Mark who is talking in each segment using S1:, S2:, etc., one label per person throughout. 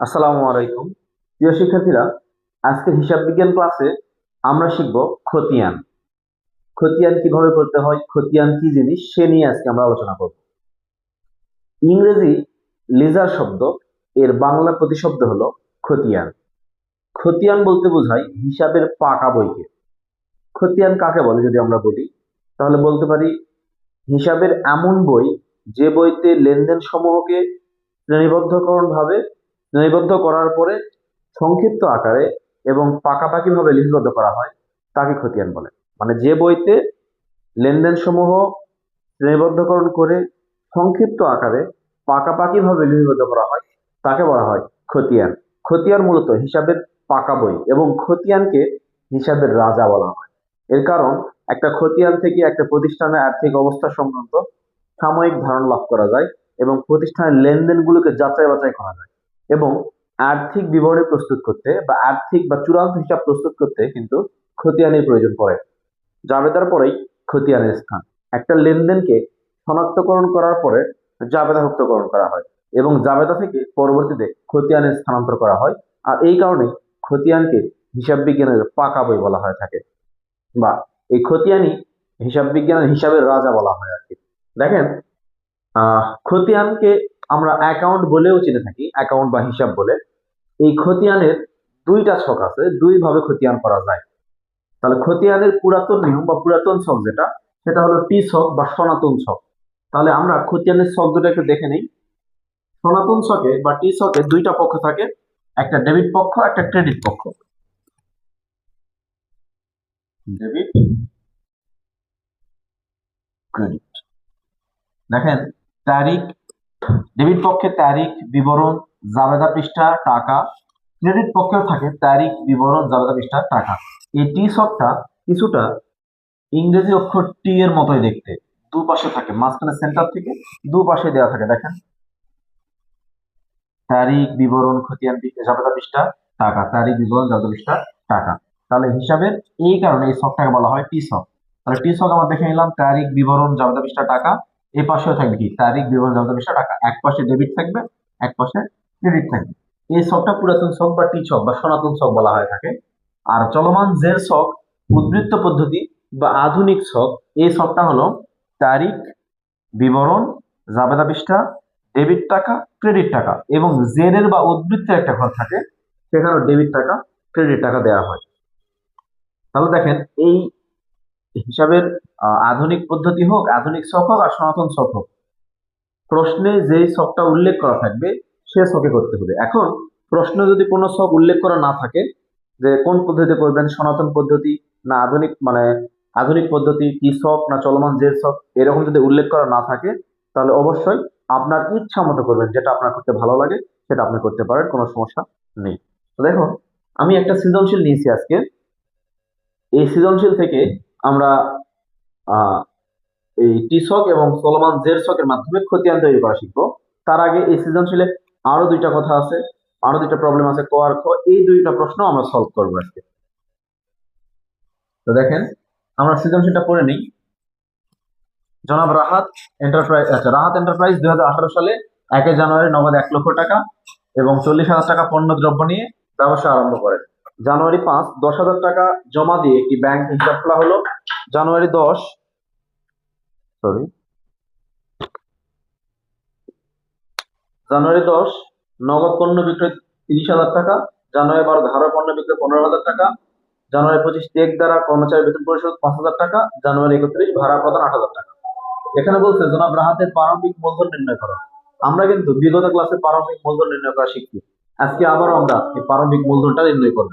S1: আসসালামু আলাইকুম। প্রিয় শিক্ষার্থীরা, আজকের হিসাব বিজ্ঞান ক্লাসে আমরা শিখব খতিয়ান। খতিয়ান কীভাবে করতে হয়, খতিয়ান কি জিনিস, সে নিয়ে আজকে আমরা আলোচনা করব। ইংরেজি লেজার শব্দ, এর বাংলা প্রতিশব্দ হলো খতিয়ান। খতিয়ান বলতে বোঝায় হিসাবের পাকা বইকে। খতিয়ান কাকে বলে যদি আমরা বলি, তাহলে বলতে পারি হিসাবের এমন বই যে বইতে লেনদেন সমূহকে শ্রেণীবদ্ধকরণ শ্রেণীবদ্ধ করার পরে সংক্ষিপ্ত আকারে এবং পাকাপাকিভাবে লিপিবদ্ধ করা হয়, তাকে খতিয়ান বলে। মানে যে বইতে লেনদেন সমূহ শ্রেণীবদ্ধকরণ করে সংক্ষিপ্ত আকারে পাকাপাকিভাবে লিপিবদ্ধ করা হয়, তাকে বলা হয় খতিয়ান। খতিয়ান মূলত হিসাবের পাকা বই এবং খতিয়ানকে হিসাবের রাজা বলা হয়। এর কারণ, একটা খতিয়ান থেকে একটা প্রতিষ্ঠানের আর্থিক অবস্থা সংক্রান্ত সাময়িক ধারণা লাভ করা যায় এবং প্রতিষ্ঠানের লেনদেনগুলোকে যাচাই বাছাই করা যায়। এবং আর্থিক বিবরণী প্রস্তুত করতে বা আর্থিক বা চূড়ান্ত হিসাব প্রস্তুত করতে কিন্তু খতিয়ানের প্রয়োজন পড়ে। জাবেদার পরেই খতিয়ানের স্থান। একটা লেনদেনকে শনাক্তকরণ করার পরে জাবেদাভুক্তকরণ করা হয় এবং জাবেদা থেকে পরবর্তীতে খতিয়ানের স্থানান্তর করা হয় আর এই কারণে খতিয়ানকে হিসাব বিজ্ঞানের পাকা বই বলা হয়ে থাকে বা এই খতিয়ানই হিসাব বিজ্ঞানের হিসাবের রাজা বলা হয় আর কি। দেখেন খতিয়ানকে আমরা অ্যাকাউন্ট বলেও চিনে থাকি অ্যাকাউন্ট বা হিসাব বলে, এই খতিয়ানের দুইটা ছক আছে দুই ভাবে খতিয়ান করা যায়। তাহলে খতিয়ানের পুরাতন নিয়ম বা পুরাতন ছক যেটা, সেটা হলো টি ছক বা সনাতন ছক। তাহলে আমরা খতিয়ানের ছক দুটো একটু দেখে নিই। সনাতন ছকে বা টি ছকে দুইটা পক্ষ থাকে, একটা ডেবিট পক্ষ, একটা ক্রেডিট পক্ষ। ডেবিট ক্রেডিট দেখেন, তারিখ ডেবিট পক্ষে তারিখ, বিবরণ, জাবেদা পৃষ্ঠা, টাকা। ক্রেডিট পক্ষেও থাকে তারিখ, বিবরণ, জাবেদা পৃষ্ঠা, টাকা। এই টি শকটা কিছুটা ইংরেজি অক্ষর টি এর মতোই দেখতে। দুপাশে থাকে মাঝখানে সেন্টার থেকে দুপাশে দেওয়া থাকে, দেখেন। তারিখ, বিবরণ, খতিয়ান জাবেদা পৃষ্ঠা, টাকা। তারিখ, বিবরণ, জাবেদা পৃষ্ঠা, টাকা। তাহলে হিসাবের এই কারণে এই শকটাকে বলা হয় টি শক তাহলে টি শক আমরা দেখে নিলাম, তারিখ, বিবরণ, জাবেদা পৃষ্ঠা, টাকা। এই পাশেও থাকবে কি? তারিখ, বিবরণ পৃষ্ঠা টাকা। এক পাশে ডেবিট থাকবে, এক পাশে ক্রেডিট থাকবে। এই শকটা পুরাতন শক বা টি ছক বা সনাতন শক বলা হয়ে থাকে। আর চলমান জের শক উদ্বৃত্ত পদ্ধতি বা আধুনিক ছক এই ছকটা হলো তারিখ, বিবরণ, জাবেদা পৃষ্ঠা ডেবিট টাকা ক্রেডিট টাকা। এবং জেরের বা উদ্বৃত্তের একটা ঘর থাকে সেখানে ডেবিট টাকা ক্রেডিট টাকা দেওয়া হয়। তাহলে দেখেন, এই হিসাবের আধুনিক পদ্ধতি হোক, আধুনিক ছক হোক আর সনাতন ছক হোক, প্রশ্নে যেই ছকটা উল্লেখ করা থাকবে, সে ছকে করতে হবে। এখন প্রশ্ন যদি কোনো ছক উল্লেখ করা না থাকে, যে কোন পদ্ধতিতে করবেন, সনাতন পদ্ধতি না আধুনিক মানে আধুনিক পদ্ধতি, কি শখ না চলমান জের শখ, এরকম যদি উল্লেখ করা না থাকে, তাহলে অবশ্যই আপনার ইচ্ছা মতো করবেন, যেটা আপনার করতে ভালো লাগে, সেটা আপনি করতে পারেন, কোনো সমস্যা নেই। তো দেখুন আমি একটা সৃজনশীল নিয়েছি আজকে। এই সৃজনশীল থেকে আমরা এই টিশক এবং চলমান জের শকের মাধ্যমে খতিয়ান তৈরি করা শিখব। তার আগে এই সৃজনশীলে আরও দুইটা কথা আছে, আরও দুইটা প্রবলেম আছে, ক আর খ, এই দুইটা প্রশ্ন আমরা সলভ করব আজকে। তো দেখেন, আমরা সৃজনশীলটা পড়ে নিই। জনাব রাহাত এন্টারপ্রাইজ আচ্ছা রাহাত এন্টারপ্রাইজ দুই হাজার আঠারো সালে একে জানুয়ারি নগদ এক লক্ষ টাকা এবং চল্লিশ হাজার টাকা পণ্য দ্রব্য নিয়ে ব্যবসা আরম্ভ করেন। জানুয়ারি পাঁচ, দশ হাজার টাকা জমা দিয়ে একটি ব্যাংক হিসাব খোলা হলো। জানুয়ারি দশ সরি জানুয়ারি দশ, নগদ পণ্য বিক্রয় তিরিশ হাজার টাকা, জানুয়ারি বারো ধারা পণ্য বিক্রয় পনেরো হাজার টাকা, জানুয়ারি পঁচিশ চেক দ্বারা কর্মচারী বেতন পরিশোধ পাঁচ হাজার টাকা, জানুয়ারি একত্রিশ ভাড়া প্রদান আট হাজার টাকা। এখানে বলছে, জনাব, রাহাতের প্রারম্ভিক মূলধন নির্ণয় করা। আমরা কিন্তু বিগত ক্লাসে প্রারম্ভিক মূলধন নির্ণয় করা শিখছি। আজকে আবারও আমরা এই প্রারম্ভিক মূলধনটা নির্ণয় করব।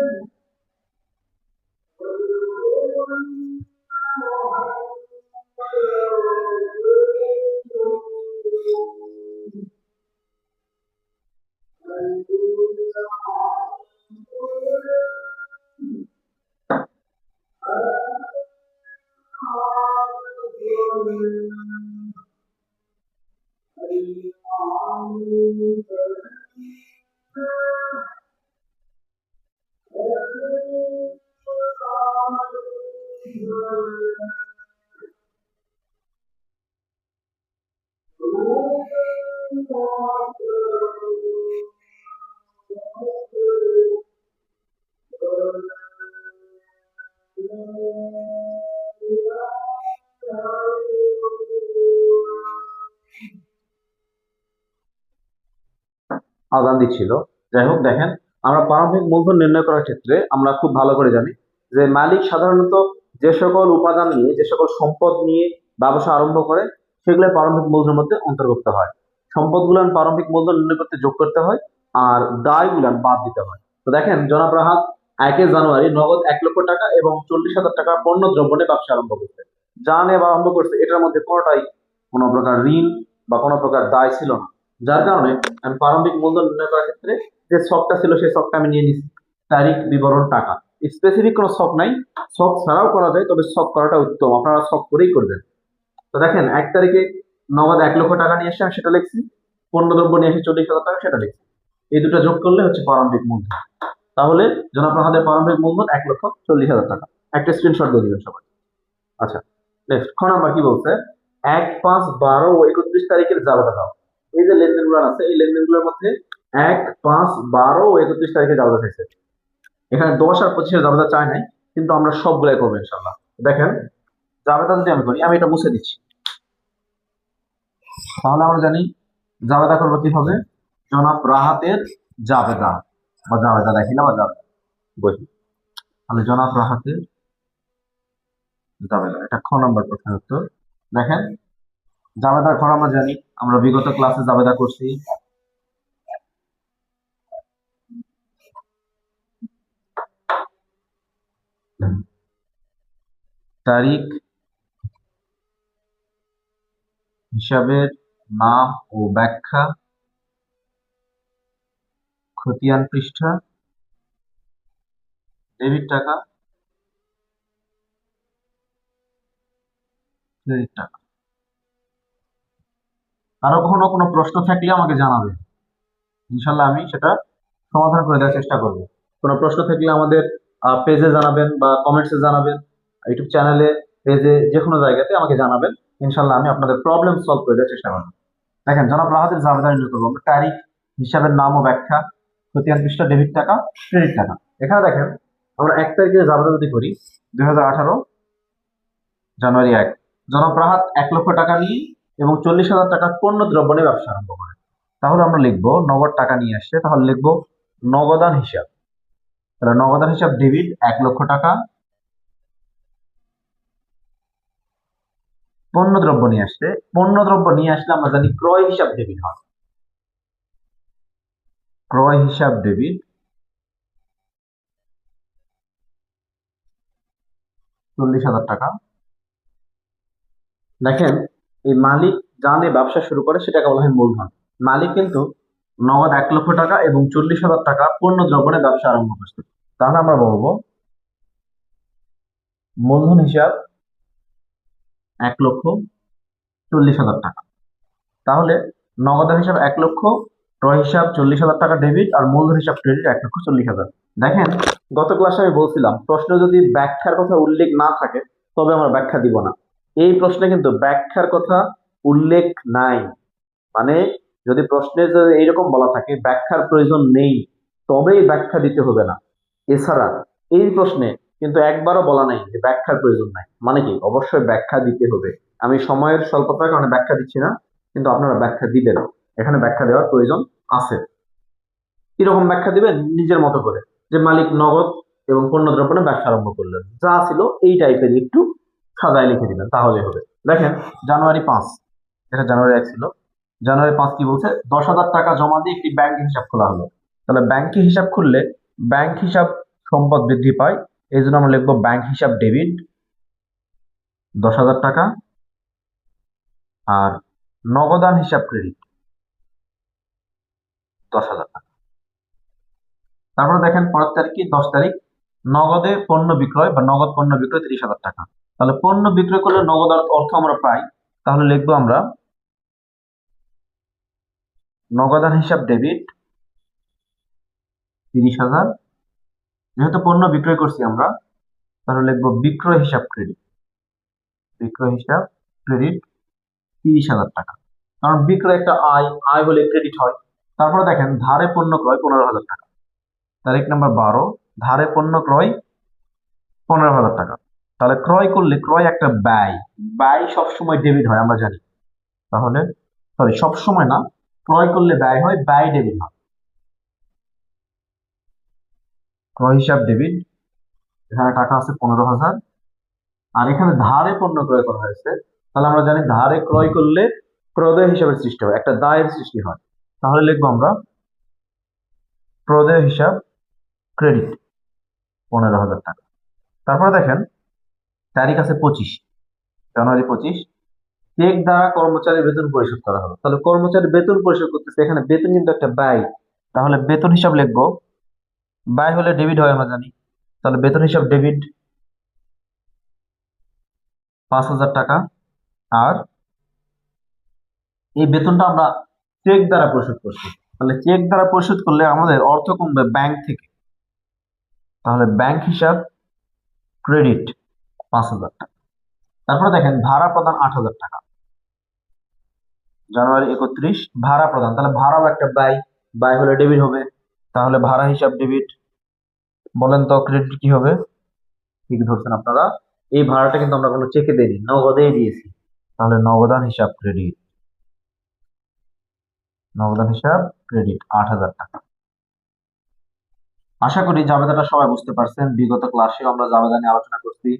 S1: Thank you. আজান দিচ্ছিল। যাই হোক, দেখেন, আমরা প্রারম্ভিক মূলধন নির্ণয় করার ক্ষেত্রে আমরা খুব ভালো করে জানি যে মালিক সাধারণত যে সকল উপাদান নিয়ে, যে সকল সম্পদ নিয়ে ব্যবসা আরম্ভ করে, সেগুলো প্রারম্ভিক মূলধনের মধ্যে অন্তর্ভুক্ত হয়। সম্পদগুলো প্রারম্ভিক মূলধন নির্ণয় করতে যোগ করতে হয় আর দায়গুলো বাদ দিতে হয়। তো দেখেন, জনাব রাহাত, একে জানুয়ারি নগদ এক লক্ষ টাকা এবং চল্লিশ হাজার টাকা পণ্য দ্রব্য নিয়ে ব্যবসা আরম্ভ করছে। যা নিয়ে আরম্ভ করছে, এটার মধ্যে কোনোটাই কোনো প্রকার ঋণ বা কোনো প্রকার দায় ছিল না। যার কারণে আমি প্রারম্ভিক মূলধন নির্ণয় করার ক্ষেত্রে যে শখটা ছিল সেই শখটা আমি নিয়ে নিচ্ছি তারিখ, বিবরণ, টাকা। স্পেসিফিক কোনো শখ নাই। শখ ছাড়াও করা যায়, তবে শখ করাটা উত্তম। আপনারা শখ করেই করবেন। তো দেখেন, এক তারিখে নগদ এক লক্ষ টাকা নিয়ে এসে আমি সেটা লিখছি পণ্যদ্রব্য নিয়ে এসে চল্লিশ হাজার টাকা সেটা লিখছি। এই দুটো যোগ করলে হচ্ছে প্রারম্ভিক মূলধন। তাহলে যেন আপনার হাতের প্রারম্ভিক মূলধন এক লক্ষ চল্লিশ হাজার টাকা। একটা স্ক্রিনশট দিয়ে দিবেন সবাই। আচ্ছা নেক্সট খ নাম্বার কি বলছে? এক পাঁচ বারো ও একত্রিশ তারিখের জাবেদা দাও এই যে লেনদেনগুলো আছে, এই লেনদেনগুলোর মধ্যে এক, পাঁচ, বারো ও একত্রিশ তারিখে জাবেদা চাইছে এখানে দশ আর পঁচিশে জাবেদা চাই নাই, কিন্তু আমরা সবগুলাই করব ইনশাল্লাহ দেখেন, জাবেদা যদি আমি করি, আমি এটা মুছে দিচ্ছি। তাহলে আমরা জানি জাবেদা করব কি হবে জনাব রাহাতের জাবেদা। বা জাবেদা দেখি না বা জাবেদা? বলি তাহলে জনাব রাহাতের জাবেদা। এটা খ নম্বর প্রশ্নের উত্তর। দেখেন, জাবেদার ঘর আমরা জানি আমরা বিগত ক্লাসে জাবেদা করছি। তারিখ, হিসাবের নাম ও ব্যাখ্যা, খতিয়ান পৃষ্ঠা, ডেবিট টাকা, ক্রেডিট টাকা। কারও কখনো কোনো প্রশ্ন থাকলে আমাকে জানাবে। ইনশাল্লাহ আমি সেটা সমাধান করে দেওয়ার চেষ্টা করব। কোনো প্রশ্ন থাকলে আমাদের পেজে জানাবেন বা কমেন্টসে জানাবেন ইউটিউব চ্যানেলে পেজে যে কোনো জায়গাতে আমাকে জানাবেন। ইনশাল্লাহ আমি আপনাদের প্রবলেম সলভ করে দেওয়ার চেষ্টা করব। দেখেন, জনাব রাহাতের জাবেদা করব। তারিখ, হিসাবের নাম ও ব্যাখ্যা খতিয়ান পৃষ্ঠা ডেবিট টাকা ক্রেডিট টাকা। এখানে দেখেন, আমরা এক তারিখে জাবেদা যদি করি দু হাজার আঠারো, জানুয়ারি এক। জনাব রাহাত এক লক্ষ টাকা নিয়ে এবং চল্লিশ হাজার টাকা পণ্য দ্রব্য নিয়ে ব্যবসা আরম্ভ করে। তাহলে আমরা লিখব নগদ টাকা নিয়ে আসছে, তাহলে লিখব নগদান হিসাব। তাহলে নগদান হিসাব ডেবিট এক লক্ষ টাকা। পণ্য দ্রব্য নিয়ে আসছে পণ্য দ্রব্য নিয়ে আসলে আমরা জানি ক্রয় হিসাব ডেবিট হয়। ক্রয় হিসাব ডেবিট চল্লিশ হাজার টাকা। দেখেন এই মালিক জানে ব্যবসা শুরু করে সেটাকে বলা হয় মূলধন। মালিক কিন্তু নগদ এক লক্ষ টাকা এবং চল্লিশ হাজার টাকা পণ্য দ্রব্যের ব্যবসা আরম্ভ করছে। তাহলে আমরা বলব, মূলধন হিসাব এক লক্ষ চল্লিশ হাজার টাকা। তাহলে নগদের হিসাব এক লক্ষ, ক্রয় হিসাব চল্লিশ হাজার টাকা ডেবিট আর মূলধন হিসাব ক্রেডিট এক লক্ষ চল্লিশ হাজার। দেখেন, গত ক্লাসে আমি বলছিলাম, প্রশ্ন যদি ব্যাখ্যার কথা উল্লেখ না থাকে, তবে আমরা ব্যাখ্যা দিব না। এই প্রশ্নে কিন্তু ব্যাখ্যার কথা উল্লেখ নাই। মানে যদি প্রশ্নে যদি এইরকম বলা থাকে, ব্যাখ্যার প্রয়োজন নেই, তবেই ব্যাখ্যা দিতে হবে না। এছাড়া এই প্রশ্নে কিন্তু একবারও বলা নাই যে ব্যাখ্যার প্রয়োজন নাই। মানে কি? অবশ্যই ব্যাখ্যা দিতে হবে। আমি সময়ের স্বল্পতার কারণে ব্যাখ্যা দিচ্ছি না, কিন্তু আপনারা ব্যাখ্যা দিবেন। এখানে ব্যাখ্যা দেওয়ার প্রয়োজন আছে। কীরকম ব্যাখ্যা দিবেন? নিজের মতো করে। যে মালিক নগদ এবং পণ্য দ্রব্য ব্যবসা আরম্ভ করলেন। যা ছিল এই টাইপের একটু সাজায় লিখে দিবেন তাহলে হবে। দেখেন, জানুয়ারি পাঁচ, এটা জানুয়ারি এক ছিল। জানুয়ারি পাঁচ কি বলছে? দশ হাজার টাকা জমা দিয়ে একটি ব্যাংক হিসাব খোলা হলো। তাহলে ব্যাংকে হিসাব খুললে? ব্যাংক হিসাব সম্পদ বৃদ্ধি পায়, এই জন্য আমরা লিখব ব্যাংক হিসাব ডেবিট দশ হাজার টাকা, আর নগদান হিসাব ক্রেডিট দশ হাজার টাকা। তারপরে দেখেন, পরের তারিখ কি? দশ তারিখ, নগদে পণ্য বিক্রয় বা নগদ পণ্য বিক্রয় তিরিশ হাজার টাকা। তাহলে পণ্য বিক্রয় করলে নগদ অর্থ আমরা পাই। তাহলে লিখব আমরা নগদান হিসাব ডেবিট তিরিশ হাজার। যেহেতু পণ্য বিক্রয় করছি আমরা, তাহলে লিখব বিক্রয় হিসাব ক্রেডিট বিক্রয় হিসাব ক্রেডিট তিরিশ হাজার টাকা। কারণ বিক্রয় একটা আয় আয় হলে ক্রেডিট হয়। তারপরে দেখেন, ধারে পণ্য ক্রয় পনেরো হাজার টাকা। তারিখ নাম্বার বারো, ধারে পণ্য ক্রয় পনেরো হাজার টাকা। তাহলে ক্রয় করলে ক্রয় একটা ব্যয়। ব্যয় সবসময় ডেবিট হয়, আমরা জানি। তাহলে সরি সবসময় না, ক্রয় করলে ব্যয় হয়, ব্যয় ডেবিট হয়। ক্রয় হিসাব ডেবিট এখানে টাকা আছে পনেরো হাজার। আর এখানে ধারে পণ্য ক্রয় করা হয়েছে। তাহলে আমরা জানি ধারে ক্রয় করলে প্রদেয় হিসাবের সৃষ্টি হয়, একটা দায়ের সৃষ্টি হয়। তাহলে লিখব আমরা, প্রদেয় হিসাব ক্রেডিট পনেরো হাজার টাকা। তারপরে দেখেন তারিখ আছে পঁচিশ, জানুয়ারি পঁচিশ। চেক দ্বারা কর্মচারীর বেতন পরিশোধ করা হলো। তাহলে কর্মচারী বেতন পরিশোধ করতেছে, এখানে বেতন কিন্তু একটা ব্যয়। তাহলে বেতন হিসাব লিখব। ব্যয় হলে ডেবিট হয় আমরা জানি। তাহলে বেতন হিসাব ডেবিট পাঁচ হাজার টাকা। আর এই বেতনটা আমরা চেক দ্বারা পরিশোধ করছি। তাহলে চেক দ্বারা পরিশোধ করলে আমাদের অর্থ কমবে ব্যাংক থেকে। তাহলে ব্যাংক হিসাব ক্রেডিট পাঁচ হাজার টাকা। তারপরে দেখেন, ভাড়া প্রদান আট হাজার টাকা। জানুয়ারি একত্রিশ, ভাড়া প্রদান। তাহলে ভাড়াও একটা ব্যয় ব্যয় হলে ডেবিট হবে। তাহলে ভাড়া হিসাব ডেবিট বলেন তো ক্রেডিট কি হবে? ঠিক ধরছেন আপনারা? এই ভাড়াটা কিন্তু আমরা কোনো চেকে দেইনি, নগদেই দিয়েছি। তাহলে নগদান হিসাব ক্রেডিট নগদান হিসাব ক্রেডিট আট হাজার টাকা। আশা করি জাবেদাটা সবাই বুঝতে পারছেন। বিগত ক্লাসেও আমরা জাবেদা নিয়ে আলোচনা করছি।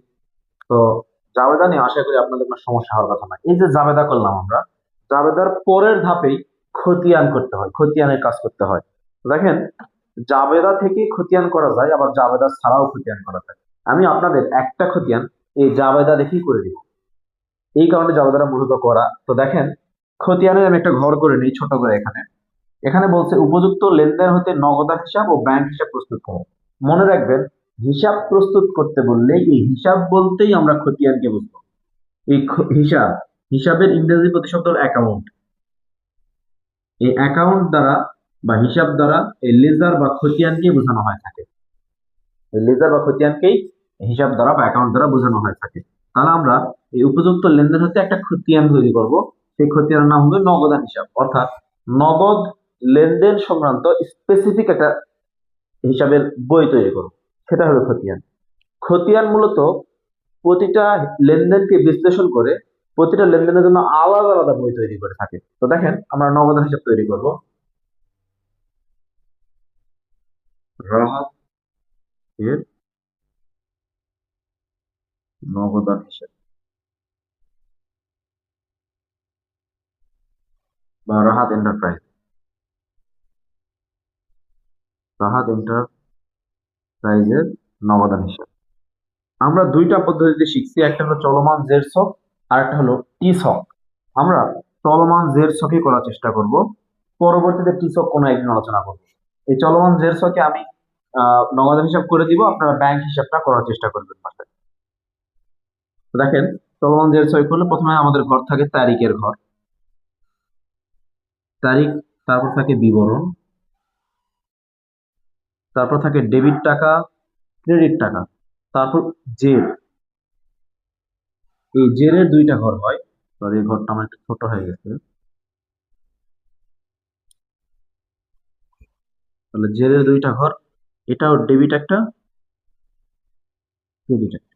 S1: তো জাবেদা নিয়ে আশা করি আপনাদের কোনো সমস্যা হওয়ার কথা না এই যে জাবেদা করলাম আমরা, জাবেদার পরের ধাপেই খতিয়ান করতে হয়, খতিয়ানের কাজ করতে হয়। দেখেন, জাবেদা থেকে খতিয়ান করা যায়, আবার জাবেদা ছাড়াও খতিয়ান করা যায়। আমি আপনাদের একটা খতিয়ান এই জাবেদা দেখেই করে দিব। এই কারণে জাবেদাটা মূলত করা। তো দেখেন, খতিয়ানের আমি একটা ঘর করে নিই, ছোট করে এখানে। এখানে বলছে, উপযুক্ত লেনদেন হতে নগদান হিসাব ও ব্যাংক হিসাব প্রস্তুত করো। মনে রাখবেন হিসাব প্রস্তুত করতে বললে এই হিসাব বলতেই আমরা খতিয়ানকে বুঝব। এই হিসাব, হিসাবের ইংরেজি প্রতিশব্দ অ্যাকাউন্ট এই অ্যাকাউন্ট দ্বারা বা হিসাব দ্বারা এই লেজার বা খতিয়ানকে বোঝানো হয় থাকে। এই লেজার বা খতিয়ানকেই হিসাব দ্বারা বা অ্যাকাউন্ট দ্বারা বোঝানো হয় থাকে। তাহলে আমরা এই উপযুক্ত লেনদেন হতে একটা খতিয়ান তৈরি করব। সেই খতিয়ানের নাম হবে নগদান হিসাব। অর্থাৎ নগদ লেনদেন সংক্রান্ত স্পেসিফিক একটা হিসাবের বই তৈরি করব। সেটা হবে খতিয়ান। খতিয়ান মূলত প্রতিটা লেনদেনকে বিশ্লেষণ করে, প্রতিটা লেনদেনের জন্য আলাদা আলাদা বই তৈরি করে থাকে। তো দেখেন, আমরা নগদান হিসাব তৈরি করব। এর নগদান হিসাব বা রাহাত এন্টারপ্রাইজ রাহাত এন্টারপ্রাইজের নগদান হিসাব। আমরা দুইটা পদ্ধতিতে শিখছি, একটা হলো চলমান জের ছক আর একটা হলো টি ছক আমরা চলমান জের ছকে করার চেষ্টা করব। পরবর্তীতে টি ছক কোনো একদিন আলোচনা করব। এই চলমান জের ছকে আমি নগদান হিসাব করে দিব, আপনারা ব্যাংক হিসাবটা করার চেষ্টা করবেন বাসায় দেখেন, চলমান জের ছক করলে প্রথমে আমাদের ঘর থাকে তারিখের ঘর। তারিখ, তারপর থাকে বিবরণ। তারপর থাকে ডেবিট টাকা ক্রেডিট টাকা, তারপর জের এই জেরের দুইটা ঘর হয়। সরি এই ঘরটা আমার একটু ছোট হয়ে গেছে। তাহলে জেরের দুইটা ঘর, এটাও ডেবিট একটা ক্রেডিট একটা।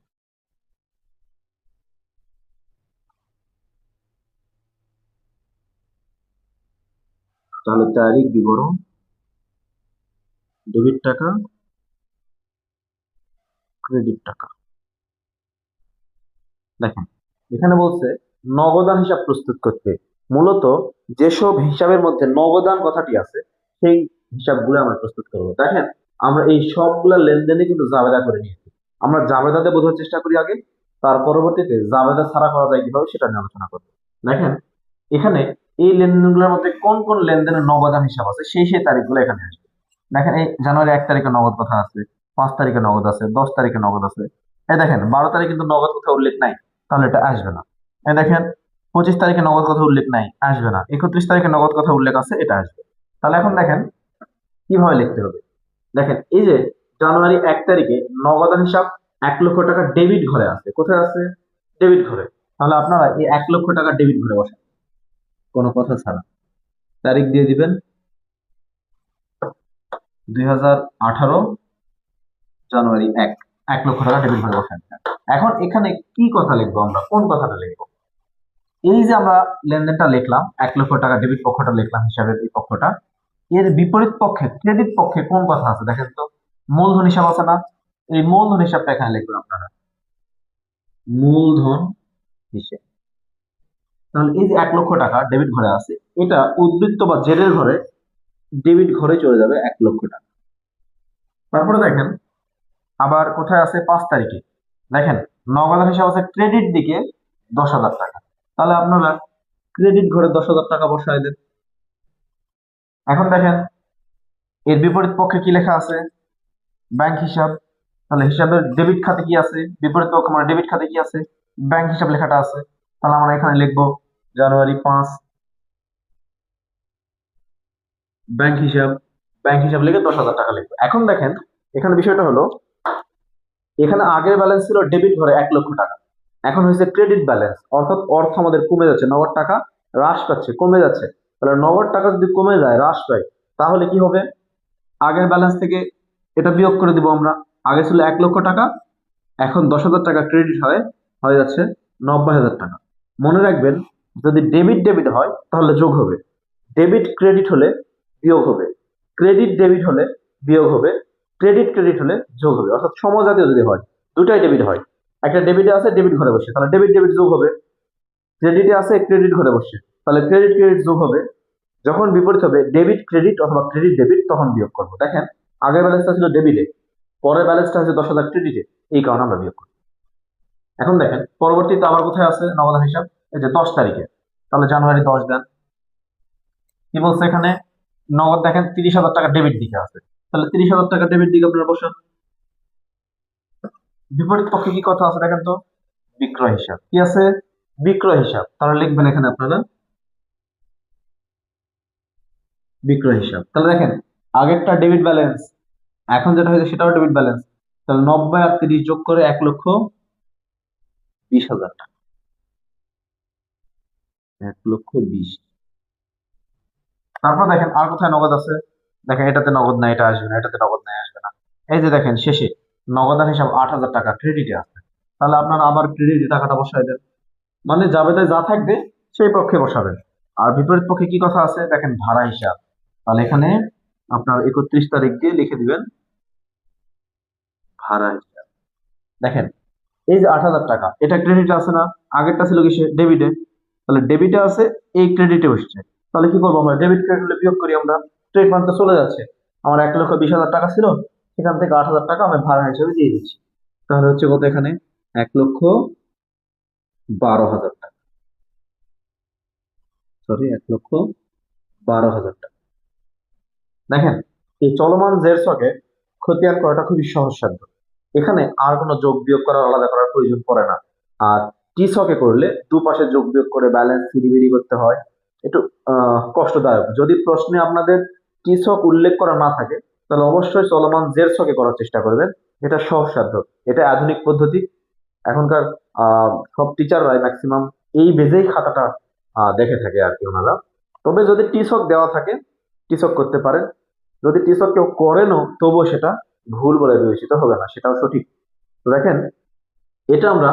S1: তাহলে তারিখ বিবরণ। ডেবিট টাকা, ক্রেডিট টাকা। দেখেন, এখানে বলছে নগদান হিসাব প্রস্তুত করতে। মূলত যেসব হিসাবের মধ্যে নগদান কথাটি আছে, সেই হিসাবগুলো আমরা প্রস্তুত করব। দেখেন, আমরা এই সবগুলা লেনদেনে কিন্তু জাবেদা করে নিয়েছি। আমরা জাবেদাতে বোঝার চেষ্টা করি আগে, তার পরবর্তীতে জাবেদা ছাড়া করা যায় কীভাবে সেটা নিয়ে আলোচনা করব। দেখেন, এখানে এই লেনদেনগুলোর মধ্যে কোন কোন লেনদেনের নগদান হিসাব আছে, সেই সেই তারিখগুলো এখানে আসবে। দেখেন এই জানুয়ারি এক তারিখে নগদ কথা আছে, পাঁচ তারিখে নগদ আছে, দশ তারিখে নগদ আছে। এই দেখেন, বারো তারিখে কিন্তু নগদ কথা উল্লেখ নাই, তাহলে এটা আসবে না। এই দেখেন, পঁচিশ তারিখে নগদ কথা উল্লেখ নাই, আসবে না। একত্রিশ তারিখে নগদ কথা উল্লেখ আছে, এটা আসবে। তাহলে এখন দেখেন, কীভাবে লিখতে হবে? দেখেন, এই যে জানুয়ারি এক তারিখে নগদান হিসাব এক লক্ষ টাকা ডেবিট ঘরে আছে। কোথায় আছে? ডেবিট ঘরে। তাহলে আপনারা এই এক লক্ষ টাকা ডেবিট ঘরে বসেন। কোনো কথা ছাড়া। তারিখ দিয়ে দিবেন। দুই হাজার আঠারো জানুয়ারি এক। এক লক্ষ টাকা ডেবিট ঘরে বসেন। এখন এখানে কি কথা লিখব আমরা? কোন কথাটা লিখব? এই যে আমরা লেনদেনটা লিখলাম, এক লক্ষ টাকা ডেবিট পক্ষটা লিখলাম হিসাবের এই পক্ষটা এর বিপরীত পক্ষে ক্রেডিট পক্ষে কোন কথা আছে? দেখেন তো, মূলধন হিসাব আছে না? এই মূলধন হিসাবটা এখানে লিখবেন আপনারা। মূলধন হিসেব। তাহলে এই যে এক লক্ষ টাকা ডেবিট ঘরে আছে, এটা উদ্বৃত্ত বা জেরের ঘরে ডেবিট ঘরে চলে যাবে এক লক্ষ টাকা। তারপরে দেখেন, আবার কোথায় আছে পাঁচ তারিখে? দেখেন নগদান হিসাব আছে ক্রেডিট দিকে দশ হাজার টাকা। তাহলে আপনারা ক্রেডিট ঘরে দশ হাজার টাকা বসায় দেন। এখন দেখেন, এর বিপরীত পক্ষে কি লেখা আছে? ব্যাংক হিসাব। তাহলে হিসাবের ডেবিট খাতে কি আছে? বিপরীত পক্ষে মানে ডেবিট খাতে কি আছে? ব্যাংক হিসাব লেখাটা আছে। তাহলে আমরা এখানে লিখব জানুয়ারি পাঁচ ব্যাংক হিসাব ব্যাংক হিসাব লিখে দশ হাজার টাকা লিখব। এখন দেখেন, এখানে বিষয়টা হলো, এখানে আগের ব্যালেন্স ছিল ডেবিট ঘরে এক লক্ষ টাকা। এখন হয়েছে ক্রেডিট ব্যালেন্স অর্থাৎ অর্থ আমাদের কমে যাচ্ছে, নগদ টাকা হ্রাস পাচ্ছে, কমে যাচ্ছে। তাহলে নগদ টাকা যদি কমে যায়, হ্রাস পায়, তাহলে কি হবে? আগের ব্যালেন্স থেকে এটা বিয়োগ করে দিব আমরা। আগে ছিল এক লক্ষ টাকা, এখন দশ হাজার টাকা ক্রেডিট হয়, হয়ে যাচ্ছে নব্বই হাজার টাকা। মনে রাখবেন, যদি ডেবিট ডেবিট হয়, তাহলে যোগ হবে। ডেবিট ক্রেডিট হলে বিয়োগ হবে। ক্রেডিট ডেবিট হলে বিয়োগ হবে, ক্রেডিট ক্রেডিট হলে যোগ হবে। অর্থাৎ সমজাতীয় যদি হয়, দুটাই ডেবিট হয়। একটা ডেবিটে আছে, ডেবিট ঘরে বসে। তাহলে ডেবিট ডেবিট যোগ হবে, ক্রেডিটে আছে, ক্রেডিট ঘরে বসে। তাহলে ক্রেডিট ক্রেডিট যোগ হবে, যখন বিপরীত হবে, ডেবিট ক্রেডিট অথবা ক্রেডিট ডেবিট, তখন বিয়োগ করব। দেখেন, আগের ব্যালেন্সটা ছিল ডেবিটে পরের ব্যালেন্সটা আছে দশ হাজার ক্রেডিটে এই কারণে আমরা বিয়োগ করি। এখন দেখেন, পরবর্তীতে আবার কোথায় আছে নগদান হিসাব? এই যে দশ তারিখে। তাহলে জানুয়ারি দশ দেন। কি বলছে এখানে? নগদ দেখেন তিরিশ হাজার টাকা ডেবিট দিকে আছে। তাহলে তিরিশ হাজার টাকা ডেবিট দিকে আপনারা বসান। বিপরীত পক্ষে কি কথা আছে দেখেন তো? বিক্রয় হিসাব। কি আছে? বিক্রয় হিসাব। তাহলে লিখবেন এখানে আপনারা। বিক্রয় হিসাব। তাহলে দেখেন, আগেরটা ডেবিট ব্যালেন্স এখন যেটা হয়েছে সেটাও ডেবিট ব্যালেন্স তাহলে নব্বই আর তিরিশ যোগ করে এক লক্ষ বিশ হাজার টাকা। এক লক্ষ বিশ। তারপর দেখেন আর কোথায় নগদ আছে? দেখেন এটাতে নগদ নাই, এটা আসবে না, এটাতে নগদ নাই, আসবে না। এই যে দেখেন শেষে নগদান হিসাব আট হাজার টাকা ক্রেডিটে আছে। তাহলে আপনারা আবার ক্রেডিটে টাকাটা বসাই দেন। মানে জাবেদায় যা থাকবে, সেই পক্ষে বসাবেন। আর বিপরীত পক্ষে কি কথা আছে? দেখেন ভাড়া হিসাব। তাহলে এখানে আপনার একত্রিশ তারিখ দিয়ে লিখে দিবেন ভাড়া হিসাব। দেখেন, এই যে আট হাজার টাকা, এটা ক্রেডিটে আছে না? আগেরটা ছিল কিসে? ডেবিটে তাহলে ডেবিটে আছে, এই ক্রেডিটে বসছে তাহলে কি করব আমরা? ডেবিট ক্রেডিট বিয়োগ করি আমরা। ট্রেড ফান্ডটা চলে যাচ্ছে। আমার এক লক্ষ বিশ হাজার টাকা ছিল, সেখান থেকে আট হাজার টাকা আমি ভাড়া হিসেবে দিয়ে দিচ্ছি। তাহলে হচ্ছে কত এখানে? এক লক্ষ বারো হাজার টাকা। সরি এক লক্ষ বারো হাজার টাকা। দেখেন, এই চলমান জের ছকে খতিয়ান করাটা খুবই সহজসাধ্য এখানে আর কোনো যোগ বিয়োগ করার, আলাদা করার প্রয়োজন পড়ে না। আর টি ছকে করলে দুপাশে যোগ বিয়োগ করে ব্যালেন্স ফিরিবিরি করতে হয়। একটু কষ্টদায়ক। যদি প্রশ্নে আপনাদের টি ছক উল্লেখ করা না থাকে, তাহলে অবশ্যই চলমান জের ছকে করার চেষ্টা করবেন। এটা সহজসাধ্য এটা আধুনিক পদ্ধতি। এখনকার সব টিচাররাই ম্যাক্সিমাম এই বেজেই খাতাটা দেখে থাকে আর কি ওনারা। তবে যদি টি ছক দেওয়া থাকে টি ছক করতে পারেন। যদি টি ছক কেউ করেনও, তবুও সেটা ভুল বলে বিবেচিত হবে না, সেটাও সঠিক। তো দেখেন, এটা আমরা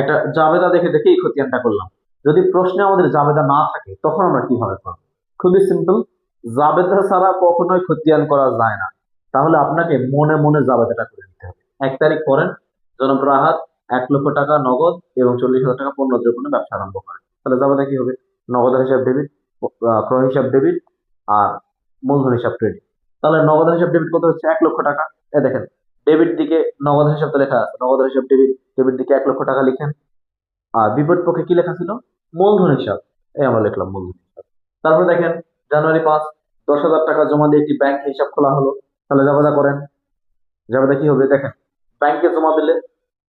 S1: একটা জাবেদা দেখে দেখেই খতিয়ানটা করলাম। যদি প্রশ্নে আমাদের জাবেদা না থাকে, তখন আমরা কীভাবে করব? খুবই সিম্পল জাবেদা ছাড়া কখনোই খতিয়ান করা যায় না। তাহলে আপনাকে মনে মনে জাবেদাটা করে নিতে হবে। এক তারিখ পরেন জনপ্র রাহাত এক লক্ষ টাকা নগদ এবং চল্লিশ হাজার টাকা পণ্য দ্রব্য ব্যবসা আরম্ভ করেন। তাহলে জাবেদা কি হবে? নগদের হিসাব ডেবিট ক্রয় হিসাব ডেবিট আর মূলধন হিসাব ক্রেডিট তাহলে নগদ হিসাব ডেবিট কত হচ্ছে? এক লক্ষ টাকা। এ দেখেন ডেবিট দিকে নগদ হিসাব তো লেখা আছে। নগদ হিসাব ডেবিট ডেবিট দিকে এক লক্ষ টাকা লিখেন। আর বিপরীত পক্ষে কি লেখা ছিল? মূলধন হিসাব। এই আমরা লিখলাম মূলধন হিসাব। তারপরে দেখেন, জানুয়ারি পাঁচ, দশ হাজার টাকা জমা দিয়ে একটি ব্যাংক হিসাব খোলা হলো। তাহলে জাবেদা করেন। জাবেদা কি হবে? দেখেন ব্যাংকে জমা দিলে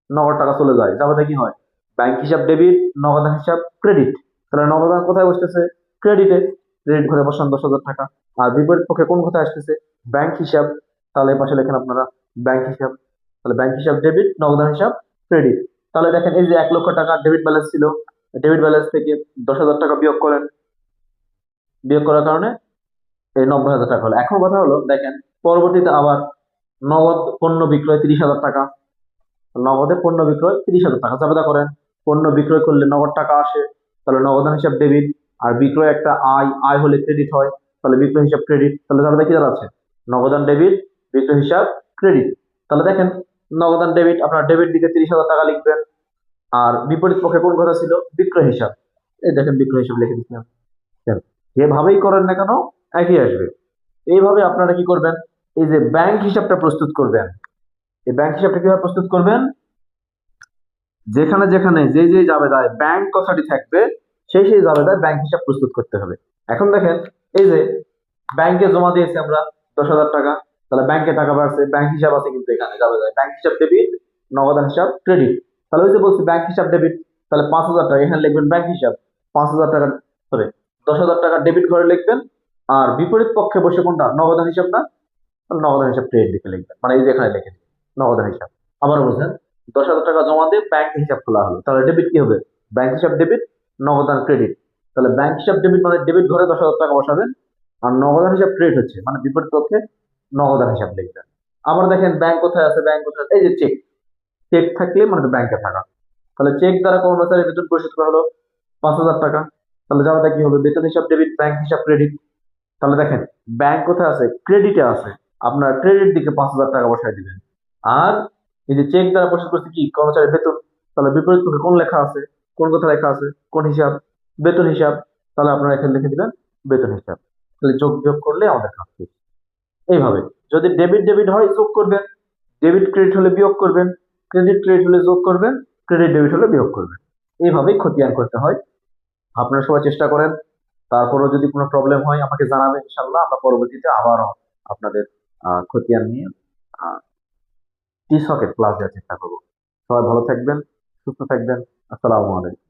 S1: নগদ টাকা চলে যায়। জাবেদা কি হয়? ব্যাংক হিসাব ডেবিট নগদান হিসাব ক্রেডিট তাহলে নগদান কোথায় বসতেছে? ক্রেডিটে ক্রেডিট ঘরে বসান দশ হাজার টাকা। আর বিপরীত পক্ষে কোন কথা আসতেছে? ব্যাংক হিসাব। তাহলে পাশে লেখেন আপনারা ব্যাংক হিসাব। তাহলে ব্যাংক হিসাব ডেবিট নগদান হিসাব ক্রেডিট তাহলে দেখেন, এই যে এক লক্ষ টাকা ডেবিট ব্যালেন্স ছিল ডেবিট ব্যালেন্স থেকে দশ হাজার টাকা বিয়োগ করেন। বিয়োগ করার কারণে এই নব্বই হাজার টাকা হলো। এখন কথা হলো, দেখেন, পরবর্তীতে আবার নগদ পণ্য বিক্রয় তিরিশ হাজার টাকা। নগদে পণ্য বিক্রয় তিরিশ হাজার টাকা। জাবেদা করেন, পণ্য বিক্রয় করলে নগদ টাকা আসে, তাহলে নগদান হিসাব ডেবিট। আর বিক্রয় একটা আয় আয় হলে ক্রেডিট হয়, তাহলে বিক্রয় হিসাব ক্রেডিট। তাহলে জাবেদা কি দাঁড়াচ্ছে? নগদান ডেবিট, বিক্রয় হিসাব ক্রেডিট। তাহলে দেখেন, নগদান ডেবিট, আপনার ডেবিট দিকে তিরিশ হাজার টাকা লিখবেন। আর বিপরীত পক্ষে কোন কথা ছিল? বিক্রয় হিসাব। এই দেখেন বিক্রয় হিসাব লিখে দিচ্ছিলাম যেভাবেই করেন না কেন, একই আসবে। এইভাবে আপনারা কি করবেন? এই যে ব্যাংক হিসাবটা প্রস্তুত করবেন। এই ব্যাংক হিসাবটা কীভাবে প্রস্তুত করবেন? যেখানে যেখানে যে যে জাবেদায় ব্যাংক কথাটি থাকবে, সেই সেই জাবেদায় ব্যাংক হিসাব প্রস্তুত করতে হবে। এখন দেখেন, এই যে ব্যাংকে জমা দিয়েছি আমরা দশ হাজার টাকা, তাহলে ব্যাংকে টাকা বাড়ছে ব্যাংক হিসাব আছে কিন্তু এখানে জাবেদায়। ব্যাংক হিসাব ডেবিট নগদান হিসাব ক্রেডিট তাহলে ওই যে বলছি ব্যাংক হিসাব ডেবিট তাহলে পাঁচ হাজার টাকা এখানে লিখবেন ব্যাংক হিসাব পাঁচ হাজার টাকা সরি দশ হাজার টাকা ডেবিট ঘরে লিখবেন আর বিপরীত পক্ষে বসে কোনটা? নগদান হিসাব না? নগদান হিসাব ক্রেডিট দিকে লিখবেন মানে এই যে এখানে লিখে দিন, নগদান হিসাব। আবার বুঝলেন দশ হাজার টাকা জমা দিয়ে ব্যাংক হিসাব খোলা হলো তাহলে ডেবিট কি হবে? ব্যাংক হিসাব ডেবিট নগদান ক্রেডিট তাহলে ব্যাংক হিসাব ডেবিট মানে ডেবিট ঘরে দশ হাজার টাকা বসাবেন আর নগদান হিসাব ক্রেডিট হচ্ছে মানে বিপরীত পক্ষে নগদান হিসাব লিখবেন। আবার দেখেন ব্যাংক কোথায় আছে ব্যাংক কোথায়? এই যে চেক চেক থাকলে মানে ব্যাংকে থাকা। তাহলে চেক দ্বারা কর্মচারী বেতন পরিশোধ করা হলো পাঁচ হাজার টাকা। তাহলে জামাতে কি হবে? বেতন হিসাব ডেবিট ব্যাংক হিসাব ক্রেডিট তাহলে দেখেন ব্যাংক কোথায় আছে? ক্রেডিটে আছে। আপনার ক্রেডিট দিকে পাঁচ হাজার টাকা বসায় দিবেন। আর এই যে চেক দ্বারা পরিশোধ করছে কি? কর্মচারী বেতন। তাহলে বিপরীত পক্ষে কোন লেখা আছে? কোন কথা লেখা আছে? কোন হিসাব? বেতন হিসাব। তাহলে আপনারা এখানে লিখে দিবেন বেতন হিসাব। তাহলে যোগ বিয়োগ করলে আমাদের কাজ এইভাবে। যদি ডেবিট ডেবিট হয় যোগ করবেন। ডেবিট ক্রেডিট হলে বিয়োগ করবেন। ক্রেডিট ক্রেডিট হলে যোগ করবেন ক্রেডিট ডেবিট হলে বিয়োগ করবেন। এইভাবেই খতিয়ান করতে হয়। আপনারা সবাই চেষ্টা করেন। তারপরও যদি কোনো প্রবলেম হয়, আমাকে জানাবেন ইনশাল্লাহ আমরা পরবর্তীতে আবারও আপনাদের খতিয়ান নিয়ে টি সকেট ক্লাস দেওয়ার চেষ্টা করব। সবাই ভালো থাকবেন, সুস্থ থাকবেন। আসসালামু আলাইকুম।